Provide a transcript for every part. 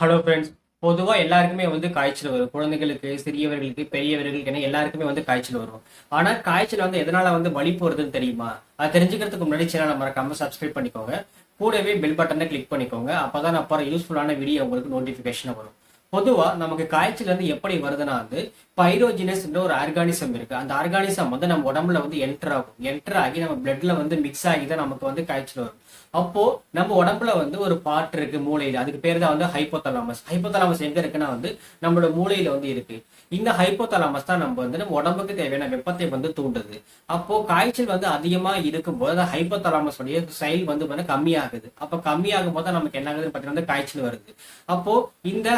Hello friends பொதுவாக எல்லாருக்குமே வந்து காய்ச்சல் வரும். குழந்தைகளுக்கு சிறியவர்களுக்கு பெரியவர்களுக்கு என எல்லாருக்குமே வந்து காய்ச்சல் வரும். ஆனால் காய்ச்சல் வந்து எதனால் வந்து வழி போகிறதுன்னு தெரியுமா? அது தெரிஞ்சுக்கிறதுக்கு முன்னாடி சேனலை மறக்காமல் சப்ஸ்கிரைப் பண்ணிக்கோங்க. கூடவே பெல் பட்டனை கிளிக் பண்ணிக்கோங்க. அப்போ தான் அப்புறம் யூஸ்ஃபுல்லான வீடியோ உங்களுக்கு நோட்டிஃபிகேஷன் வரும். பொதுவா நமக்கு காய்ச்சல் வந்து எப்படி வருதுன்னா வந்து பைரோஜினஸ் ஒரு ஆர்கானிசம் இருக்கு. அந்த ஆர்கானிசம் வந்து நம்ம உடம்புல வந்து என்டர் ஆகும். என்டர் ஆகி நம்ம பிளட்ல வந்து மிக்ஸ் ஆகி தான் நமக்கு வந்து காய்ச்சல் வரும். அப்போ நம்ம உடம்புல வந்து ஒரு பாட்டு இருக்கு மூளையில. அதுக்கு பேர் தான் வந்து ஹைப்போதலாமஸ் ஹைப்போதலாமஸ் எங்க இருக்குன்னா வந்து நம்மளோட மூளையில வந்து இருக்கு. இந்த ஹைப்போதலாமஸ் தான் நம்ம வந்து நம்ம உடம்புக்கு தேவையான வெப்பத்தை வந்து தூண்டுது. அப்போ காய்ச்சல் வந்து அதிகமா இருக்கும்போது அந்த ஹைப்போதலாமஸ் உடைய செயல் வந்து கம்மியாகுது. அப்ப கம்மியாகும் போது நமக்கு என்ன ஆகுதுன்னு பார்த்தீங்கன்னா காய்ச்சல் வருது. அப்போ இந்த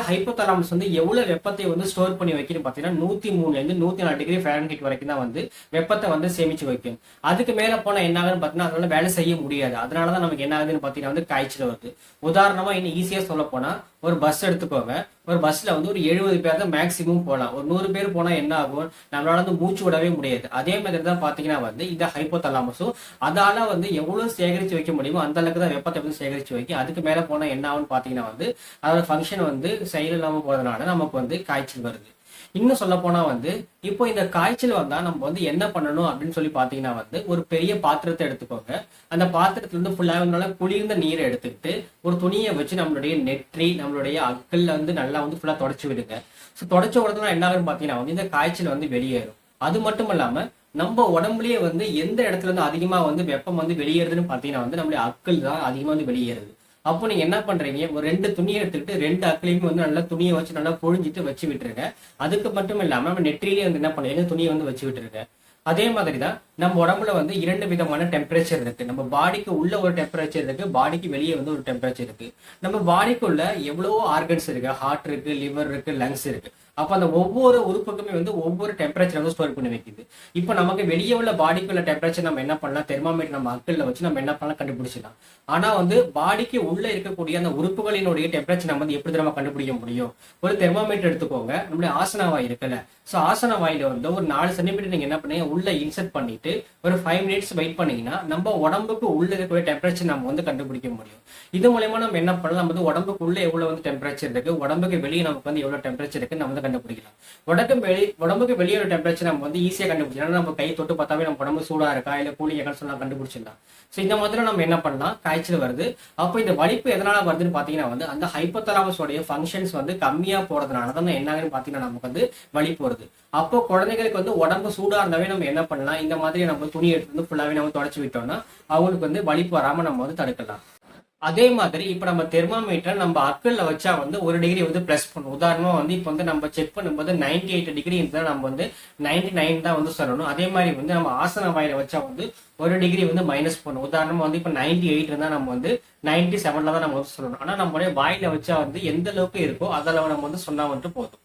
ஹைப்போதலாமஸ் வந்து எவ்வளவு வெப்பத்தை வந்து ஸ்டோர் பண்ணி வைக்கணும் பார்த்தீங்கன்னா நூத்தி மூணுல இருந்து நூத்தி நாலு டிகிரி ஃபேரன்ஹீட் வரைக்கும் தான் வந்து வெப்பத்தை வந்து சேமிச்சு வைக்கும். அதுக்கு மேல போனா என்ன ஆகுதுன்னு பார்த்தீங்கன்னா அதனால வேலை செய்ய முடியாது. அதனாலதான் நமக்கு என்ன ஆகுதுன்னு பார்த்தீங்கன்னா வந்து காய்ச்சல் வருது. உதாரணமா இன்னும் ஈஸியா சொல்ல போனா ஒரு பஸ் எடுத்துக்கோங்க. ஒரு பஸ்ல வந்து ஒரு எழுபது பேர் தான் மேக்சிமம் போகலாம் ஒரு நூறு பேர் போனா என்ன ஆகும்? நம்மளால வந்து மூச்சு விடவே முடியாது. அதே மாதிரி தான் பாத்தீங்கன்னா வந்து இந்த ஹைப்போதலாமஸும் அதால வந்து எவ்வளவு சேகரிச்சு வைக்க முடியுமோ அந்த அளவுக்கு தான் வெப்பத்தை வந்து சேகரிச்சு வைக்கும். அதுக்கு மேல போனா என்ன ஆகும்னு பாத்தீங்கன்னா வந்து அதோட ஃபங்க்ஷன் வந்து செயல் இல்லாம போறதுனால நமக்கு வந்து காய்ச்சல் வருது. இன்னும் சொல்ல போனா வந்து இப்போ இந்த காய்ச்சல் வந்தா நம்ம வந்து என்ன பண்ணணும் அப்படின்னு சொல்லி பாத்தீங்கன்னா வந்து ஒரு பெரிய பாத்திரத்தை எடுத்துக்கோங்க. அந்த பாத்திரத்துல இருந்து ஃபுல்லாக நல்லா குளிர்ந்த நீரை எடுத்துக்கிட்டு ஒரு துணியை வச்சு நம்மளுடைய நெற்றி நம்மளுடைய அக்கல்ல வந்து நல்லா வந்து ஃபுல்லா தொடச்சு விடுங்க. ஸோ தொடச்ச உடனே என்ன ஆகுன்னு பாத்தீங்கன்னா வந்து இந்த காய்ச்சல் வந்து வெளியேறும். அது மட்டும் இல்லாம நம்ம உடம்புலயே வந்து எந்த இடத்துல இருந்து அதிகமா வந்து வெப்பம் வந்து வெளியேறுதுன்னு பாத்தீங்கன்னா வந்து நம்மளுடைய அக்கல் தான் அதிகமா வந்து வெளியேறுது. அப்போ நீங்க என்ன பண்றீங்க? ஒரு ரெண்டு துணியை எடுத்துக்கிட்டு ரெண்டு அக்களையுமே வந்து நல்லா துணியை வச்சு நல்லா பொழிஞ்சிட்டு வச்சு விட்டுருங்க. அதுக்கு மட்டும் இல்லாம நம்ம நெற்றிலேயே வந்து என்ன பண்ணுறீங்க துணியை வந்து வச்சு விட்டுருங்க? அதே மாதிரி தான் நம்ம உடம்புல வந்து இரண்டு விதமான டெம்பரேச்சர் இருக்கு. நம்ம பாடிக்கு உள்ள ஒரு டெம்பரேச்சர் இருக்கு பாடிக்கு வெளியே வந்து ஒரு டெம்பரேச்சர் இருக்கு. நம்ம பாடிக்குள்ள எவ்வளவோ ஆர்கன்ஸ் இருக்கு? ஹார்ட் இருக்கு லிவர் இருக்கு லங்ஸ் இருக்கு. அப்ப அந்த ஒவ்வொரு உறுப்புக்குமே வந்து ஒவ்வொரு டெம்பரேச்சர் வந்து ஸ்டோர் பண்ணி வைக்குது. இப்போ நமக்கு வெளியே உள்ள பாடிக்குள்ள டெம்பரேச்சர் நம்ம என்ன பண்ணலாம்? தெர்மாமீட்டர் நம்ம அக்கல்ல வச்சு நம்ம என்ன பண்ணலாம்? கண்டுபிடிச்சிடலாம். ஆனா வந்து பாடிக்கு உள்ள இருக்கக்கூடிய அந்த உறுப்புகளினுடைய டெம்பரேச்சர் நம்ம வந்து எப்படி நம்ம கண்டுபிடிக்க முடியும்? ஒரு தெர்மாமீட்டர் எடுத்துக்கோங்க. நம்மளுடைய ஆசன வாய் இருக்குல்ல. ஸோ ஆசன வாயில வந்து ஒரு நாலு சென்டிமீட்டர் நீங்க என்ன பண்ணீங்க உள்ள இன்செர்ட் பண்ணிட்டு ஒரு ஃபைவ் மினிட்ஸ் வெயிட் பண்ணீங்கன்னா நம்ம உடம்புக்கு உள்ள இருக்கக்கூடிய டெம்பரேச்சர் நம்ம வந்து கண்டுபிடிக்க முடியும். இது மூலயமா நம்ம என்ன பண்ணலாம்? நம்ம வந்து உடம்புக்கு உள்ளே எவ்வளோ வந்து டெம்பரேச்சர் இருக்கு? உடம்புக்கு வெளியே நமக்கு வந்து எவ்வளவு டெம்பரேச்சர் இருக்குன்னு நம்ம வந்து கண்டுபிடிக்கலாம். உடம்புக்கு வெளி உடம்புக்கு வெளியே ஒரு டெம்பரேச்சர் நம்ம வந்து ஈஸியா கண்டுபிடிச்சோம் நம்ம கை தொட்டு பார்த்தாவே நம்ம உடம்பு சூடா இருக்கா? இல்லை கூலிங்க சொல்லலாம் கண்டுபிடிச்சிடலாம். ஸோ இந்த மாதிரி நம்ம என்ன பண்ணலாம்? காய்ச்சல் வருது. அப்போ இந்த வலிப்பு எதனால வருதுன்னு பாத்தீங்கன்னா வந்து அந்த ஹைப்போதலாமஸோடைய ஃபங்க்ஷன்ஸ் வந்து கம்மியா போகிறதுனால தான் என்ன ஆகுதுன்னு பாத்தீங்கன்னா நமக்கு வந்து வலிப்பு வருது அப்போ குழந்தைகளுக்கு வந்து உடம்பு சூடா இருந்தாவே நம்ம என்ன பண்ணலாம்? இந்த மாதிரி நம்ம துணி எடுத்து வந்து ஃபுல்லாவே நம்ம தொடச்சு விட்டோம்னா அவங்களுக்கு வந்து வலிப்பு வராம நம்ம வந்து தடுக்கலாம். அதே மாதிரி இப்போ நம்ம தெர்மாமீட்டர் நம்ம அக்கல்ல வச்சா வந்து ஒரு டிகிரி வந்து ப்ளஸ் பண்ணும். உதாரணமாக வந்து இப்போ வந்து நம்ம செக் பண்ணும்போது நைன்டி எயிட் டிகிரி இருந்தால் நம்ம வந்து நைன்டி நைன் தான் வந்து சொல்லணும். அதே மாதிரி வந்து நம்ம ஆசன வாயில வச்சா வந்து ஒரு டிகிரி வந்து மைனஸ் பண்ணும். உதாரணமாக வந்து இப்போ நைன்டி எயிட் இருந்தால் நம்ம வந்து நைன்டி செவன்ல தான் நம்ம வந்து சொல்லணும். ஆனால் நம்மளுடைய வாயில வச்சா வந்து எந்த அளவுக்கு இருக்கோ அதளவு நம்ம வந்து சொன்னா வந்துட்டு போதும்.